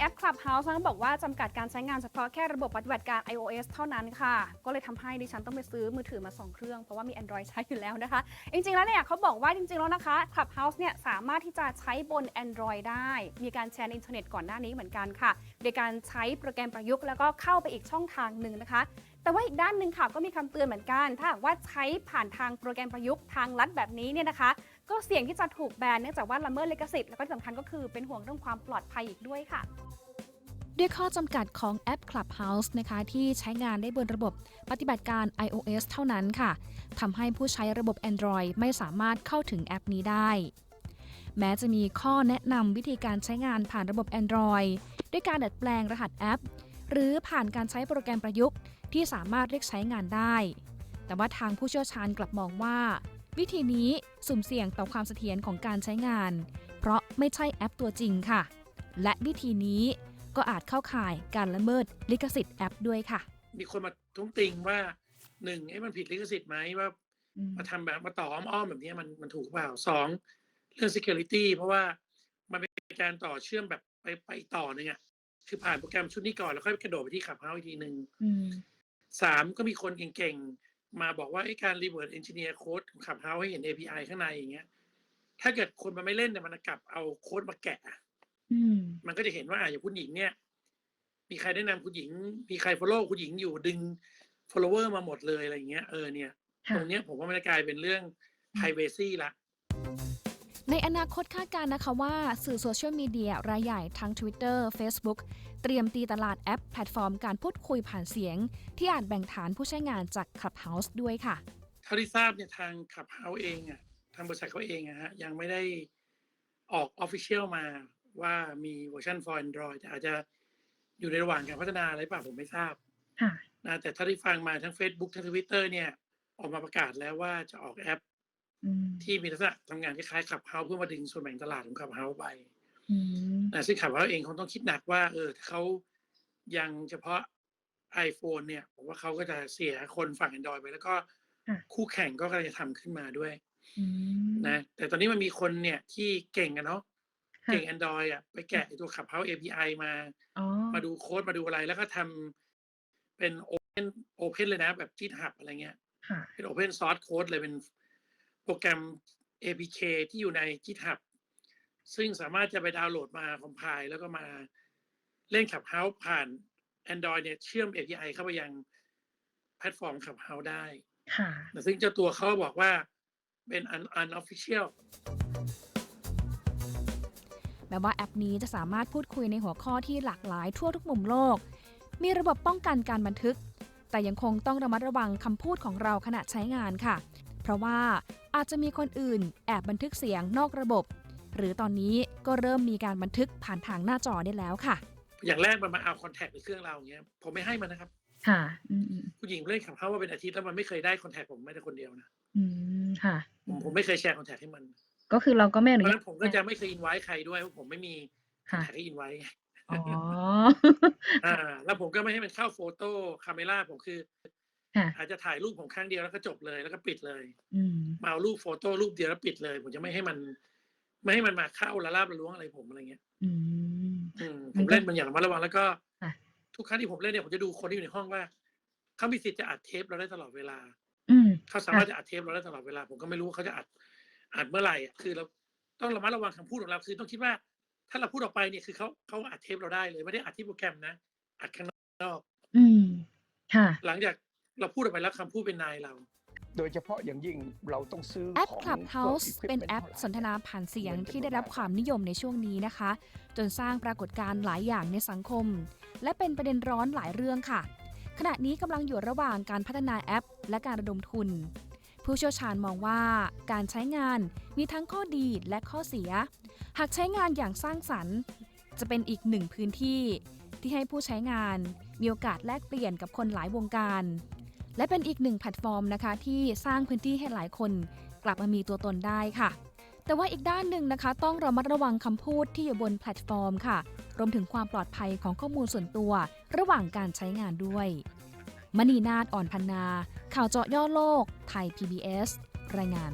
แอป Clubhouse นะบอกว่าจำกัดการใช้งานเฉพาะแค่ระบบปฏิบัติการ iOS เท่านั้นค่ะ ก็เลยทำให้ดิฉันต้องไปซื้อมือถือมา 2 เครื่อง เพราะว่ามี Android ใช้อยู่แล้วนะคะ จริงๆ แล้วเนี่ยเขาบอกว่าจริงๆ แล้วนะคะ Clubhouse เนี่ยสามารถที่จะใช้บน Android ได้ มีการแชร์ในอินเทอร์เน็ตก่อนหน้านี้เหมือนกันค่ะ โดยการใช้โปรแกรมประยุกต์แล้วก็เข้าไปอีกช่องทางหนึ่งนะคะแต่ว่าอีกด้านหนึ่งค่ะก็มีคำเตือนเหมือนกัน ถ้าหากว่าใช้ผ่านทางโปรแกรมประยุกต์ทางลัดแบบนี้เนี่ยนะคะ ก็เสี่ยงที่จะถูกแบนเนื่องจากว่าละเมิดลิขสิทธิ์แล้วก็สำคัญก็คือเป็นห่วงเรื่องความปลอดภัยอีกด้วยค่ะ ด้วยข้อจำกัดของแอป Clubhouse นะคะที่ใช้งานได้บนระบบปฏิบัติการ iOS เท่านั้นค่ะทำให้ผู้ใช้ระบบ Android ไม่สามารถเข้าถึงแอปนี้ได้ แม้จะมีข้อแนะนำวิธีการใช้งานผ่านระบบ Android ด้วยการดัดแปลงรหัสแอป หรือผ่านการใช้โปรแกรมประยุกต์ ที่สามารถเรียกใช้งานได้ แต่ว่าทางผู้เชี่ยวชาญกลับมองว่า วิธีนี้สุ่มเสี่ยงต่อความเสถียรของการใช้งาน เพราะไม่ใช่แอปตัวจริงค่ะ และวิธีนี้ ก็อาจเข้าข่ายการละเมิดลิขสิทธิ์แอปด้วยค่ะ มีคนมาทุ้งติงว่าหนึ่งไอ้มันผิดลิขสิทธิ์ไหมว่ามาทำแบบมาต่ออ้อมๆแบบนี้มันมันถูกเปล่าสองเรื่อง security เพราะว่ามันเป็นการต่อเชื่อมแบบไปไปต่อหนึ่งอะคือผ่านโปรแกรมชุดนี้ก่อนแล้วค่อยกระโดดไปที่ขับเฮาอีกทีหนึ่งสามก็มีคนเก่งๆ มาบอกว่าไอ้การ reverse engineer code ของขับเฮาให้เห็น API ข้างในอย่างเงี้ย ถ้าเกิดคนมันไม่เล่นเนี่ยมันกลับเอาโค้ดมาแกะ อะมันก็จะเห็นว่าอะอย่างคุณหญิงเนี่ย มีใครแนะนำคุณหญิง มีใคร follow คุณหญิงอยู่ดึง follower มาหมดเลยอะไรอย่างเงี้ยเออเนี่ยตรงเนี้ยผมว่ามันจะกลายเป็นเรื่อง privacy ละ ในอนาคตคาดการณ์นะคะว่าสื่อโซเชียลมีเดียรายใหญ่ทั้ง Twitter Facebook เตรียมตีตลาดแอปแพลตฟอร์มการพูดคุยผ่านเสียง ที่อาจแบ่งฐานผู้ใช้งานจาก Clubhouse ด้วยค่ะ เท่าที่ทราบเนี่ยทางขับเฮาเองอะทางบริษัทเขาเองอะฮะยังไม่ได้ออก Official มา ว่ามีเวอร์ชัน for Android แต่อาจจะอยู่ในระหว่างการพัฒนาอะไรเปล่าผมไม่ทราบค่ะนะแต่ถ้าที่ฟังมาทั้ง Facebook ทั้ง Twitter เนี่ย ออกมาประกาศแล้วว่าจะออกแอปอืมที่มีลักษณะทำงานคล้ายๆขับเฮาเพื่อมาดึงส่วนแบ่งตลาดของขับเฮาไปอืมนะซึ่งขับเฮาเองคงต้องคิดหนักว่า เออถ้าเขายังเฉพาะ iPhone เนี่ยผมว่าเขาก็จะเสียคนฝั่ง Android ไปแล้วก็ค่ะคู่แข่งก็กำลังจะทำขึ้นมาด้วยอืมนะแต่ตอนนี้มันมีคนเนี่ยที่เก่งกันเนาะค่ะ เก่ง Android อะไปแกะไอ้ตัวขับเฮา API มาอ๋อมาดูโค้ดมาดูอะไร แล้วก็ทำเป็น Open Open เลยนะ แบบ GitHub อะไรเงี้ยค่ะเป็น Open Source Code เลยเป็นโปรแกรม APK ที่อยู่ใน GitHub ซึ่งสามารถจะไปดาวน์โหลดมาคอมไพล์แล้วก็มาเล่น Clubhouse ผ่าน Android เนี่ยเชื่อม API เข้าไปยังแพลตฟอร์ม Clubhouse ได้ ค่ะแต่ซึ่งเจ้าตัวเขาบอกว่าเป็น un unofficial แม้ว่าแอปนี้จะสามารถพูดคุยในหัวข้อที่หลากหลายทั่วทุกมุมโลก มีระบบป้องกันการบันทึก แต่ยังคงต้องระมัดระวังคำพูดของเราขณะใช้งานค่ะ เพราะว่าอาจจะมีคนอื่นแอบบันทึกเสียงนอกระบบ หรือตอนนี้ก็เริ่มมีการบันทึกผ่านทางหน้าจอได้แล้วค่ะ อย่างแรกมันมาเอาคอนแทคในเครื่องเราอย่างเงี้ยผมไม่ให้มันนะครับ ค่ะอืมอืมผู้หญิงเล่นขับเฮาว่าเป็นอาทิตย์แล้วมันไม่เคยได้คอนแทคผมแม้แต่คนเดียวนะ อืมค่ะผมผมไม่เคยแชร์คอนแทคให้มัน ก็คือเราก็ไม่อเพนุราะฉะญานั้ตนผมก็จะไม่เคยอินไว้ใครด้วยเพราะผมไม่มีคอนค่ะแทคให้อินไว้อ๋ออ่า แล้วผมก็ไม่ให้มันเข้าโฟโต้คาเมล่าผมคือ ค่ะ อาจจะถ่ายรูปผมครั้งเดียวแล้วก็จบเลยแล้วก็ปิดเลย อืม มาเอารูปโฟโต้รูปเดียวแล้วปิดเลย ผมจะไม่ให้มัน ไม่ให้มันมาเข้าละลาบละล้วงอะไรผมอะไรเงี้ยอืม อืมผมันมก็เล่นมันอย่างระมัดระวังแล้วก็ค่ะ ทุกครั้งที่ผมเล่นเนี่ยผมจะดูคนที่อยู่ในห้องว่าเขามีสิทธิ์จะอัดเทปเราได้ตลอดเวลาอืม เขาสามารถจะอัดเทปเราได้ตลอดเวลา ผมก็ไม่รู้ว่าเขาจะอัด อัดเมื่อไหร่อะคือเราต้องระมัดระวังคำพูดของเราคือต้องคิดว่า ถ้าเราพูดออกไปเนี่ยคือเขาเขาอัดเทปเราได้เลยไม่ได้อัดที่โปรแกรมนะอัดข้างนอก อืมค่ะ หลังจากเราพูดออกไปแล้วคำพูดเป็นนายเราโดยเฉพาะอย่างยิ่งเราต้องซื้อแอปของ Clubhouse พวกเป็น equipment แอปสนทนาผ่านเสียงเหมือนที่ได้รับความนิยมในช่วงนี้นะคะ จนสร้างปรากฏการณ์หลายอย่างในสังคม และเป็นประเด็นร้อนหลายเรื่องค่ะ ขณะนี้กำลังอยู่ระหว่างการพัฒนาแอป และการระดมทุน ผู้เชี่ยวชาญมองว่าการใช้งานมีทั้งข้อดีและข้อเสีย หากใช้งานอย่างสร้างสรรค์ จะเป็นอีกหนึ่งพื้นที่ ที่ให้ผู้ใช้งาน มีโอกาสแลกเปลี่ยนกับคนหลายวงการ และเป็นอีกหนึ่งแพลตฟอร์มนะคะ ที่สร้างพื้นที่ให้หลายคนกลับมามีตัวตนได้ค่ะ แต่ว่าอีกด้านหนึ่งนะคะ ต้องระมัดระวังคำพูดที่อยู่บนแพลตฟอร์มค่ะ รวมถึงความปลอดภัยของข้อมูลส่วนตัว ระหว่างการใช้งานด้วย มณีนาฏอ่อนพันนา ข่าวเจาะย่อโลก ไทย PBS รายงาน